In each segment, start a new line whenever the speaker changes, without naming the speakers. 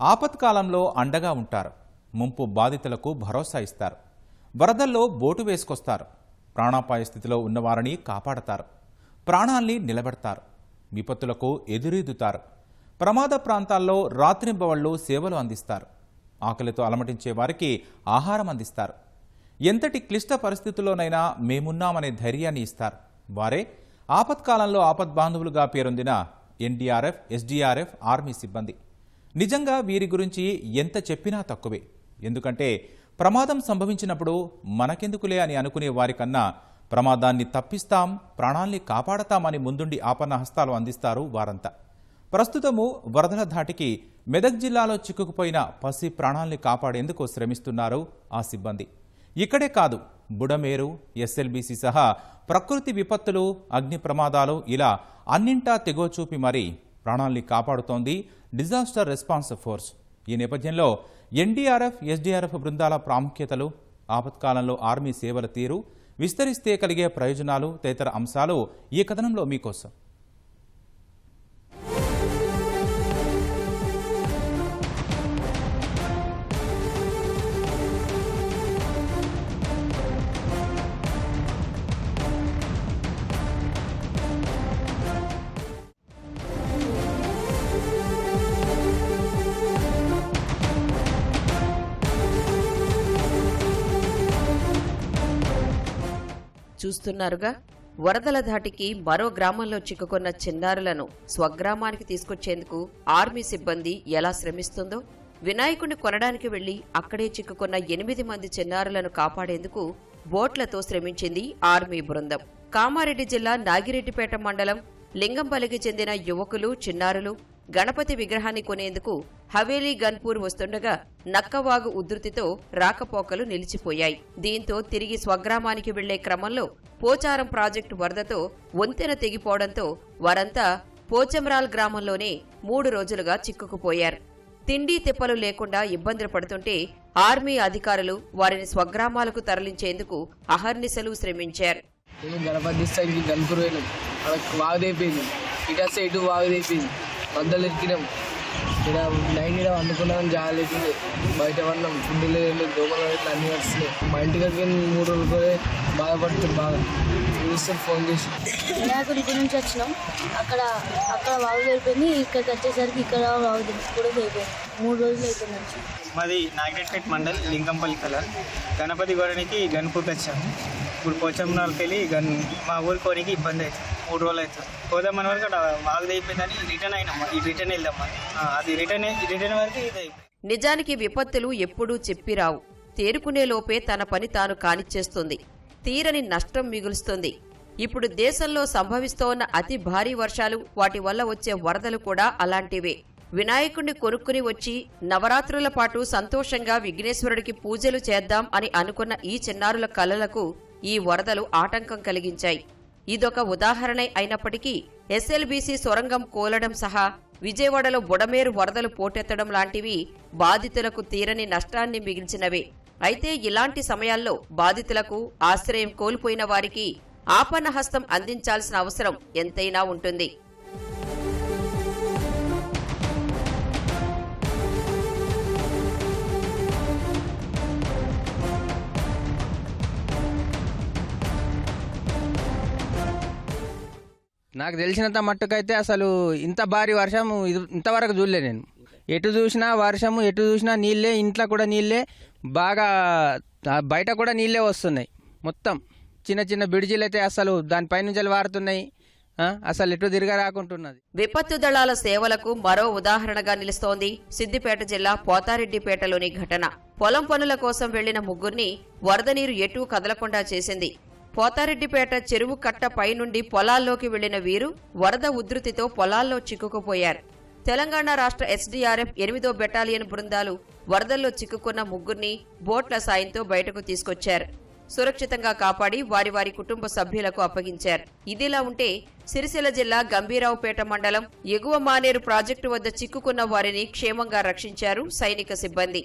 ఆపత్కాలంలో అండగా ఉంటారు. ముంపు బాధితులకు భరోసా ఇస్తారు. వరదల్లో బోటు వేసుకొస్తారు. ప్రాణాపాయ స్థితిలో ఉన్నవారిని కాపాడతారు. ప్రాణాల్ని నిలబెడతారు. విపత్తులకు ఎదురీదుతారు. ప్రమాద ప్రాంతాల్లో రాత్రింబవళ్ళు సేవలు అందిస్తారు. ఆకలితో అలమటించే వారికి ఆహారం అందిస్తారు. ఎంతటి క్లిష్ట పరిస్థితుల్లోనైనా మేమున్నామనే ధైర్యాన్ని ఇస్తారు. వారే ఆపత్కాలంలో ఆపద్బాంధవులుగా పేరొందిన ఎన్డీఆర్ఎఫ్ ఎస్డీఆర్ఎఫ్ ఆర్మీ సిబ్బంది. నిజంగా వీరి గురించి ఎంత చెప్పినా తక్కువే. ఎందుకంటే ప్రమాదం సంభవించినప్పుడు మనకెందుకులే అని అనుకునే వారికన్నా ప్రమాదాన్ని తప్పిస్తాం ప్రాణాల్ని కాపాడతామని ముందుండి ఆపన్న హస్తాలు అందిస్తారు వారంతా. ప్రస్తుతము వరదల ధాటికి మెదక్ జిల్లాలో చిక్కుకుపోయిన పసి ప్రాణాల్ని కాపాడేందుకు శ్రమిస్తున్నారు ఆ సిబ్బంది. ఇక్కడే కాదు బుడమేరు ఎస్ఎల్బీసీ సహా ప్రకృతి విపత్తులు అగ్ని ప్రమాదాలు ఇలా అన్నింటా తెగోచూపి మరీ ప్రాణాల్ని కాపాడుతోంది డిజాస్టర్ రెస్పాన్స్ ఫోర్స్. ఈ నేపథ్యంలో ఎన్డీఆర్ఎఫ్ ఎస్డీఆర్ఎఫ్ బృందాల ప్రాముఖ్యతలు ఆపత్కాలంలో ఆర్మీ సేవల తీరు విస్తరిస్తే కలిగే ప్రయోజనాలు తదితర అంశాలు ఈ కథనంలో మీకోసం.
చూస్తున్నారుగా? వరదల ధాటికి మరో గ్రామంలో చిక్కుకున్న చిన్నారులను స్వగ్రామానికి తీసుకొచ్చేందుకు ఆర్మీ సిబ్బంది ఎలా శ్రమిస్తుందో? వినాయకుడిని కొనడానికి వెళ్ళి అక్కడే చిక్కుకున్న ఎనిమిది మంది చిన్నారులను కాపాడేందుకు బోట్లతో శ్రమించింది ఆర్మీ బృందం. కామారెడ్డి జిల్లా నాగిరెడ్డిపేట మండలం లింగంపల్లికి చెందిన యువకులు చిన్నారులు గణపతి విగ్రహాన్ని కొనేందుకు హవేలీ గన్పూర్ వస్తుండగా నక్కవాగు ఉధృతితో రాకపోకలు నిలిచిపోయాయి. దీంతో తిరిగి స్వగ్రామానికి వెళ్ళే క్రమంలో పోచారం ప్రాజెక్టు వరదతో వంతెన తెగిపోవడంతో వారంతా పోచమరాల్ గ్రామంలోనే మూడు రోజులుగా చిక్కుకుపోయారు. తిండి తిప్పలు లేకుండా ఇబ్బందులు పడుతుంటే ఆర్మీ అధికారులు వారిని స్వగ్రామాలకు తరలించేందుకు అహర్నిశలు శ్రమించారు.
గణపతి గన్పూర్ పోయినాం. ఇటు ఇటు మద్దలు ఎక్కినాం ఇక్కడ నైన్ ఇక్కడ వండుకున్నాం జాలి లేకుండా బయట పడినాం ఫుడ్ లేదు దోమలు ఇట్లా అన్ని వస్తున్నాయి మా ఇంటికి వచ్చి మూడు రోజులు పోయి బాధపడుతుంది బాగా. చూస్తే ఫోన్ చేసి
వినాయకుడి నుంచి వచ్చినాం. అక్కడ అక్కడ వాగు అయిపోయింది. ఇక్కడికి వచ్చేసరికి ఇక్కడ వాగు కూడా అయిపోయింది. మూడు రోజులు అయిపోయింది
మాది నాగరెడ్పేట్ మండల్ లింగంపల్లి కలర్. గణపతి గోడనికి గన్పూర్కి వచ్చాము ఇప్పుడు పోచంనాలకి వెళ్ళి గన్ మా ఊరి కోరికి ఇబ్బంది అవుతుంది. మూడు రోజులు అవుతుంది. పోదామని వరకు అక్కడ అయిపోయిందని రిటర్న్ అయినాం రిటర్న్ వెళ్దామని అది రిటర్న్ రిటర్న్ వరకు ఇది అయిపోయింది.
నిజానికి విపత్తులు ఎప్పుడూ చెప్పిరావు తేరుకునే లోపే తన పని తాను కానిచ్చేస్తుంది. తీరని నష్టం మిగులుస్తుంది. ఇప్పుడు దేశంలో సంభవిస్తోన్న అతి భారీ వర్షాలు వాటి వల్ల వచ్చే వరదలు కూడా అలాంటివే. వినాయకుణ్ణి కొనుక్కుని వచ్చి నవరాత్రుల పాటు సంతోషంగా విఘ్నేశ్వరుడికి పూజలు చేద్దాం అని అనుకున్న ఈ చిన్నారుల కలలకు ఈ వరదలు ఆటంకం కలిగించాయి. ఇదొక ఉదాహరణ అయినప్పటికీ ఎస్ఎల్బీసీ సొరంగం కోలడం సహా విజయవాడలో బుడమేరు వరదలు పోటెత్తడం లాంటివి బాధితులకు తీరని నష్టాన్ని మిగిల్చినవే. అయితే ఇలాంటి సమయాల్లో బాధితులకు ఆశ్రయం కోల్పోయిన వారికి ఆపన్న హస్తం అందించాల్సిన అవసరం ఎంతైనా ఉంటుంది.
నాకు తెలిసినంత మట్టుకైతే అసలు ఇంత భారీ వర్షం ఇది ఇంతవరకు చూడలే నేను. ఎటు చూసినా వర్షము ఎటు చూసినా నీళ్ళే ఇంట్లో కూడా నీళ్ళే బాగా బయట కూడా నీళ్ళే వస్తున్నాయి మొత్తం. చిన్న చిన్న బిడిజీలు అయితే అసలు దానిపై నుంచి వారుతున్నాయి. అసలు ఎటు తిరగ రాకుంటున్నది.
విపత్తు దళాల సేవలకు మరో ఉదాహరణగా నిలుస్తోంది సిద్దిపేట జిల్లా పోతారెడ్డిపేటలోని ఘటన. పొలం పనుల కోసం వెళ్ళిన ముగ్గురిని వరద నీరు ఎటూ కదలకుండా చేసింది. పోతారెడ్డిపేట చెరువు కట్ట పైనుండి పొలాల్లోకి వెళ్ళిన వీరు వరద ఉధృతితో పొలాల్లో చిక్కుకుపోయారు. తెలంగాణ రాష్ట్ర ఎస్డీఆర్ఎఫ్ ఎనిమిదో బెటాలియన్ బృందాలు వరదల్లో చిక్కుకున్న ముగ్గురిని బోట్ల సాయంతో బయటకు తీసుకొచ్చారు. సురక్షితంగా కాపాడి వారి వారి కుటుంబ సభ్యులకు అప్పగించారు. ఇదిలా ఉంటే సిరిసిల్ల జిల్లా గంభీరావుపేట మండలం ఎగువ మానేరు ప్రాజెక్టు వద్ద చిక్కుకున్న వారిని క్షేమంగా రక్షించారు సైనిక సిబ్బంది.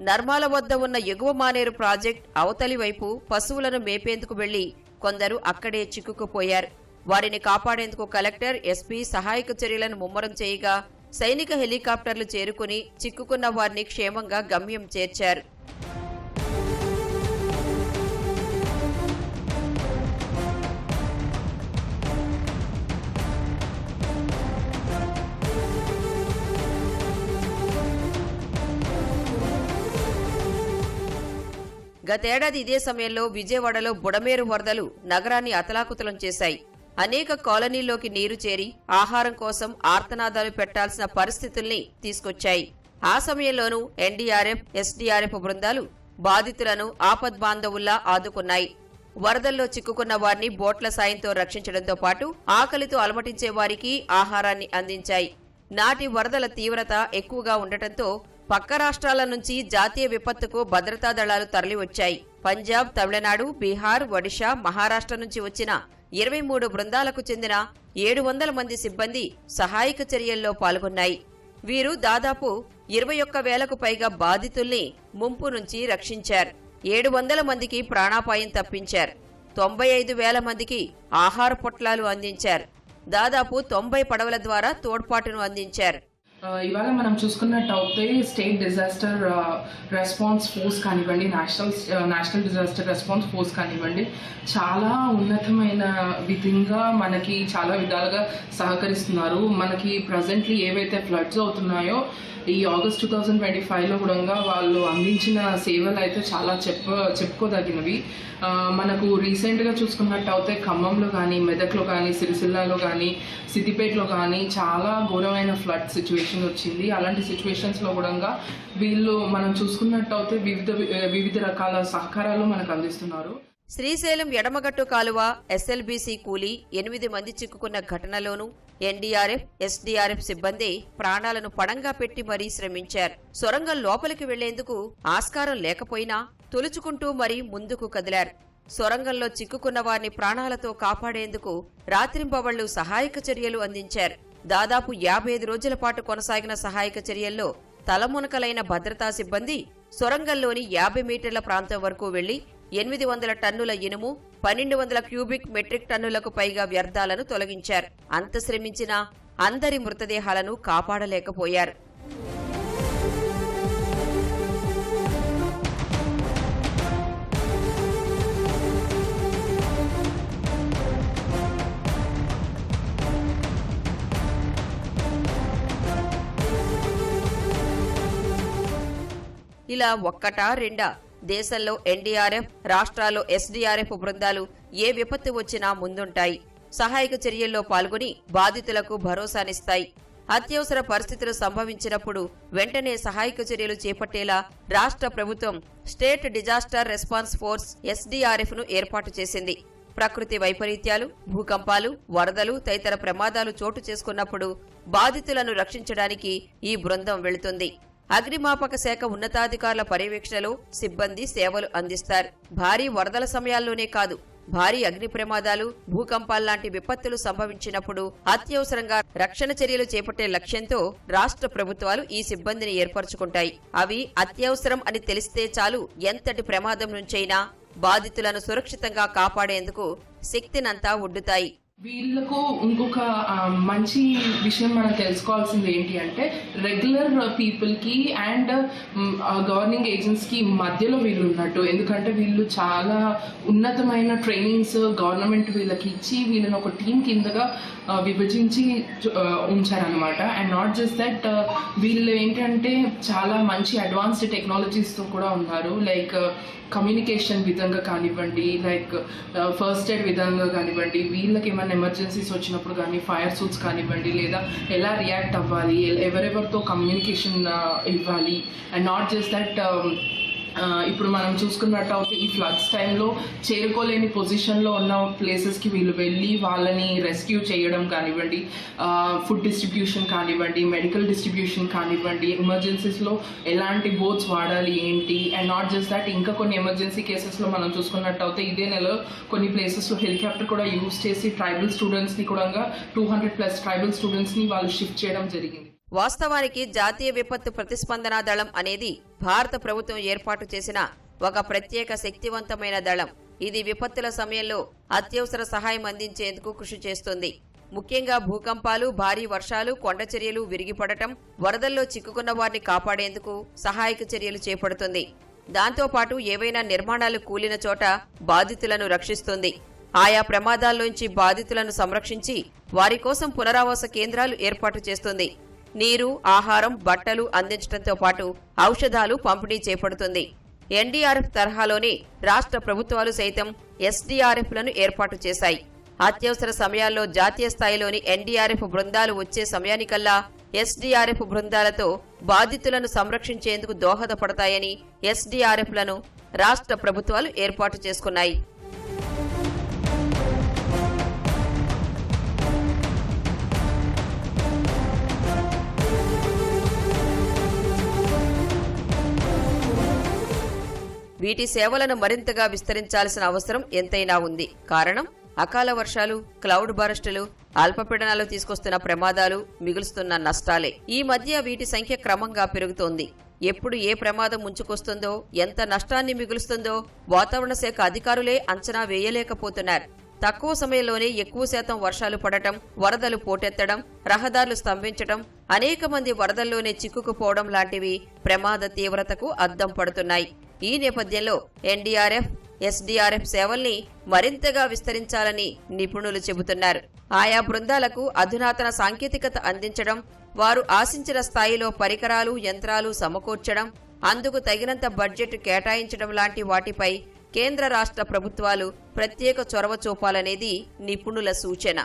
నర్మాల వద్ద ఉన్న ఎగువ మానేరు ప్రాజెక్ట్ అవతలి వైపు పశువులను మేపేందుకు వెళ్ళి కొందరు అక్కడే చిక్కుకుపోయారు. వారిని కాపాడేందుకు కలెక్టర్ ఎస్పీ సహాయక చర్యలను ముమ్మరం చేయగా సైనిక హెలికాప్టర్లు చేరుకుని చిక్కుకున్న వారిని క్షేమంగా గమ్యం చేర్చారు. గతేడాది ఇదే సమయంలో విజయవాడలో బుడమేరు వరదలు నగరాన్ని అతలాకుతలం చేశాయి. అనేక కాలనీల్లోకి నీరు చేరి ఆహారం కోసం ఆర్తనాదాలు పెట్టాల్సిన పరిస్థితుల్ని తీసుకొచ్చాయి. ఆ సమయంలోనూ ఎన్డీఆర్ఎఫ్ ఎస్డీఆర్ఎఫ్ బృందాలు బాధితులను ఆపద్ బాంధవుల్లా ఆదుకున్నాయి. వరదల్లో చిక్కుకున్న వారిని బోట్ల సాయంతో రక్షించడంతో పాటు ఆకలితో అలమటించే వారికి ఆహారాన్ని అందించాయి. నాటి వరదల తీవ్రత ఎక్కువగా ఉండటంతో పక్క రాష్ట్రాల నుంచి జాతీయ విపత్తుకు భద్రతా దళాలు తరలివచ్చాయి. పంజాబ్ తమిళనాడు బీహార్ ఒడిషా మహారాష్ట్ర నుంచి వచ్చిన ఇరవై మూడు బృందాలకు చెందిన ఏడు వందల మంది సిబ్బంది సహాయక చర్యల్లో పాల్గొన్నాయి. వీరు దాదాపు ఇరవై ఒక్క వేలకు పైగా బాధితుల్ని ముంపు నుంచి రక్షించారు. ఏడు వందల మందికి ప్రాణాపాయం తప్పించారు. తొంభై ఐదు వేల మందికి ఆహార పొట్లాలు అందించారు. దాదాపు తొంభై పడవల ద్వారా తోడ్పాటును అందించారు.
ఇవాళ మనం చూసుకున్న topic state disaster response force కానివ్వండి national national disaster response force కానివ్వండి చాలా ఉన్నతమైన విధంగా మనకి చాలా విధాలుగా సహకరిస్తున్నారు. మనకి ప్రజెంట్లీ ఏవైతే ఫ్లడ్స్ అవుతున్నాయో ఈ ఆగస్ట్ టూ థౌజండ్ ట్వంటీ ఫైవ్లో కూడా వాళ్ళు అందించిన సేవలు అయితే చాలా చెప్ప చెప్పుకోదగినవి. మనకు రీసెంట్గా చూసుకున్నట్టు అయితే ఖమ్మంలో కానీ మెదక్లో కానీ సిరిసిల్లాలో కానీ సిద్దిపేటలో కానీ చాలా ఘోరమైన ఫ్లడ్ సిచ్యువేషన్ వచ్చింది. అలాంటి సిచ్యువేషన్స్లో కూడా వీళ్ళు మనం చూసుకున్నట్టు అయితే వివిధ వివిధ రకాల సహకారాలు మనకు అందిస్తున్నారు.
శ్రీశైలం ఎడమగట్టు కాలువ ఎస్ఎల్బీసీ కూలీ ఎనిమిది మంది చిక్కుకున్న ఘటనలోనూ ఎన్డీఆర్ఎఫ్ ఎస్డీఆర్ఎఫ్ సిబ్బంది ప్రాణాలను పడంగా పెట్టి మరీ శ్రమించారు. సొరంగం లోపలికి వెళ్ళేందుకు ఆస్కారం లేకపోయినా తొలుచుకుంటూ మరీ ముందుకు కదిలారు. సొరంగంలో చిక్కుకున్న వారిని ప్రాణాలతో కాపాడేందుకు రాత్రింబవళ్ళు సహాయక చర్యలు అందించారు. దాదాపు యాభై ఐదు రోజుల పాటు కొనసాగిన సహాయక చర్యల్లో తలమునకలైన భద్రతా సిబ్బంది సొరంగంలోని యాభై మీటర్ల ప్రాంతం వరకు వెళ్ళి ఎనిమిది వందల టన్నుల ఇనుము పన్నెండు వందల క్యూబిక్ మెట్రిక్ టన్నులకు పైగా వ్యర్థాలను తొలగించారు. అంత శ్రమించినా అందరి మృతదేహాలను కాపాడలేకపోయారు. ఇలా ఒక్కటా రెండా? దేశంలో ఎన్డీఆర్ఎఫ్ రాష్ట్రాల్లో ఎస్డీఆర్ఎఫ్ బృందాలు ఏ విపత్తు వచ్చినా ముందుంటాయి. సహాయక చర్యల్లో పాల్గొని బాధితులకు భరోసానిస్తాయి. అత్యవసర పరిస్థితులు సంభవించినప్పుడు వెంటనే సహాయక చర్యలు చేపట్టేలా రాష్ట్ర ప్రభుత్వం స్టేట్ డిజాస్టర్ రెస్పాన్స్ ఫోర్స్ ఎస్డీఆర్ఎఫ్ను ఏర్పాటు చేసింది. ప్రకృతి వైపరీత్యాలు భూకంపాలు వరదలు తదితర ప్రమాదాలు చోటు చేసుకున్నప్పుడు బాధితులను రక్షించడానికి ఈ బృందం వెళుతుంది. అగ్నిమాపక శాఖ ఉన్నతాధికారుల పర్యవేక్షణలో సిబ్బంది సేవలు అందిస్తారు. భారీ వరదల సమయాల్లోనే కాదు భారీ అగ్ని ప్రమాదాలు భూకంపాల్లాంటి విపత్తులు సంభవించినప్పుడు అత్యవసరంగా రక్షణ చర్యలు చేపట్టే లక్ష్యంతో రాష్ట్ర ప్రభుత్వాలు ఈ సిబ్బందిని ఏర్పరచుకుంటాయి. అవి అత్యవసరం అని తెలిస్తే చాలు ఎంతటి ప్రమాదం నుంచైనా బాధితులను సురక్షితంగా కాపాడేందుకు శక్తినంతా ఒడ్డుతాయి.
వీళ్ళకు ఇంకొక మంచి విషయం మనం తెలుసుకోవాల్సింది ఏంటి అంటే రెగ్యులర్ పీపుల్కి అండ్ గవర్నింగ్ ఏజెన్సీకి మధ్యలో వీళ్ళు ఉన్నట్టు ఎందుకంటే వీళ్ళు చాలా ఉన్నతమైన ట్రైనింగ్స్ గవర్నమెంట్ వీళ్ళకి ఇచ్చి వీళ్ళని ఒక టీం కిందగా విభజించి ఉంచారనమాట అండ్ నాట్ జస్ట్ దట్ వీళ్ళు ఏంటంటే చాలా మంచి అడ్వాన్స్డ్ టెక్నాలజీస్తో కూడా ఉన్నారు. లైక్ కమ్యూనికేషన్ విధంగా కానివ్వండి లైక్ ఫస్ట్ ఎయిడ్ విధంగా కానివ్వండి వీళ్ళకి ఏమైనా ఎమర్జెన్సీస్ వచ్చినప్పుడు కానీ ఫైర్ సూట్స్ కానివ్వండి లేదా ఎలా రియాక్ట్ అవ్వాలి ఎవరెవరితో కమ్యూనికేషన్ ఇవ్వాలి అండ్ నాట్ జస్ట్ దట్ ఇప్పుడు మనం చూసుకున్నట్టు అయితే ఈ ఫ్లడ్స్ టైంలో చేరుకోలేని పొజిషన్లో ఉన్న ప్లేసెస్కి వీళ్ళు వెళ్ళి వాళ్ళని రెస్క్యూ చేయడం కానివ్వండి ఫుడ్ డిస్ట్రిబ్యూషన్ కానివ్వండి మెడికల్ డిస్ట్రిబ్యూషన్ కానివ్వండి ఎమర్జెన్సీస్లో ఎలాంటి బోట్స్ వాడాలి ఏంటి? అండ్ నాట్ జస్ట్ దాట్ ఇంకా కొన్ని ఎమర్జెన్సీ కేసెస్లో మనం చూసుకున్నట్టు అయితే ఇదే నెలలో కొన్ని ప్లేసెస్లో హెలికాప్టర్ కూడా యూజ్ చేసి ట్రైబల్ స్టూడెంట్స్ని కూడా టూ హండ్రెడ్ ప్లస్ ట్రైబల్ స్టూడెంట్స్ని వాళ్ళు షిఫ్ట్ చేయడం జరిగింది.
వాస్తవానికి జాతీయ విపత్తు ప్రతిస్పందన దళం అనేది భారత ప్రభుత్వం ఏర్పాటు చేసిన ఒక ప్రత్యేక శక్తివంతమైన దళం. ఇది విపత్తుల సమయంలో అత్యవసర సహాయం అందించేందుకు కృషి చేస్తుంది. ముఖ్యంగా భూకంపాలు భారీ వర్షాలు కొండ చర్యలు విరిగిపడటం వరదల్లో చిక్కుకున్న వారిని కాపాడేందుకు సహాయక చర్యలు చేపడుతుంది. దాంతోపాటు ఏవైనా నిర్మాణాలు కూలిన చోట బాధితులను రక్షిస్తుంది. ఆయా ప్రమాదాల్లోంచి బాధితులను సంరక్షించి వారి కోసం పునరావాస కేంద్రాలు ఏర్పాటు చేస్తుంది. నీరు ఆహారం బట్టలు అందించడంతో పాటు ఔషధాలు పంపిణీ చేపడుతుంది. ఎన్డీఆర్ఎఫ్ తరహాలోనే రాష్ట్ర ప్రభుత్వాలు సైతం ఎస్డీఆర్ఎఫ్లను ఏర్పాటు చేశాయి. అత్యవసర సమయాల్లో జాతీయ స్థాయిలోని ఎన్డీఆర్ఎఫ్ బృందాలు వచ్చే సమయానికల్లా ఎస్డీఆర్ఎఫ్ బృందాలతో బాధితులను సంరక్షించేందుకు దోహదపడతాయని ఎస్డీఆర్ఎఫ్లను రాష్ట్ర ప్రభుత్వాలు ఏర్పాటు చేసుకున్నాయి. వీటి సేవలను మరింతగా విస్తరించాల్సిన అవసరం ఎంతైనా ఉంది. కారణం? అకాల వర్షాలు క్లౌడ్ బరస్టులు అల్పపీడనాలు తీసుకొస్తున్న ప్రమాదాలు మిగులుస్తున్న నష్టాలే. ఈ మధ్య వీటి సంఖ్య క్రమంగా పెరుగుతోంది. ఎప్పుడు ఏ ప్రమాదం ముంచుకొస్తుందో ఎంత నష్టాన్ని మిగులుస్తుందో వాతావరణ శాఖ అధికారులే అంచనా వేయలేకపోతున్నారు. తక్కువ సమయంలోనే ఎక్కువ శాతం వర్షాలు పడటం వరదలు పోటెత్తడం రహదారులు స్తంభించడం అనేక మంది వరదల్లోనే చిక్కుకుపోవడం లాంటివి ప్రమాద తీవ్రతకు అద్దం పడుతున్నాయి. ఈ నేపథ్యంలో ఎన్డీఆర్ఎఫ్ ఎస్డీఆర్ఎఫ్ సేవల్ని మరింతగా విస్తరించాలని నిపుణులు చెబుతున్నారు. ఆయా బృందాలకు అధునాతన సాంకేతికత అందించడం వారు ఆశించిన స్థాయిలో పరికరాలు యంత్రాలు సమకూర్చడం అందుకు తగినంత బడ్జెట్ కేటాయించడం లాంటి వాటిపై కేంద్ర రాష్ట్ర ప్రభుత్వాలు ప్రత్యేక చొరవ చూపాలనేది నిపుణుల సూచన.